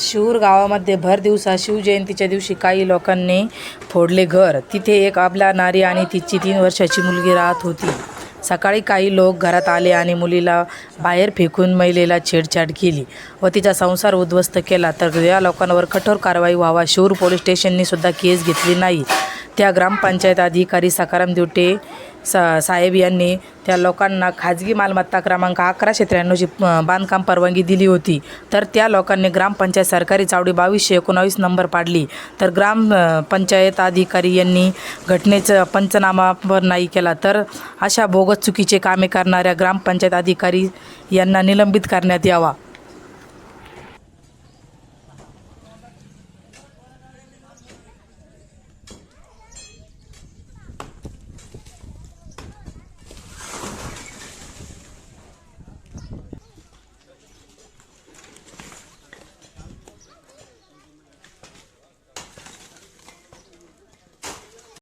शिऊर गावामध्ये भर दिवसा शिवजयंतीच्या दिवशी काही लोकांनी फोडले घर. तिथे एक आपला नारी आणि तिची तीन वर्षाची मुलगी राहत होती. सकाळी काही लोक घरात आले आणि मुलीला बाहेर फेकून महिलेला छेडछाड केली व तिचा संसार उद्ध्वस्त केला. तर या लोकांवर कठोर कारवाई व्हावा. शिऊर पोलीस स्टेशननी सुद्धा केस घेतली नाही. त्या ग्रामपंचायत अधिकारी सकाराम दिवटे सा साहेब यांनी त्या लोकांना खाजगी मालमत्ता क्रमांक अकराशे त्र्याण्णवची बांधकाम परवानगी दिली होती. तर त्या लोकांनी ग्रामपंचायत सरकारी चावडी बावीसशे एकोणावीस नंबर पाडली. तर ग्राम पंचायत अधिकारी यांनी घटनेचं पंचनामा नाही केला. तर अशा बोगस चुकीचे कामे करणाऱ्या ग्रामपंचायत अधिकारी यांना निलंबित करण्यात यावा.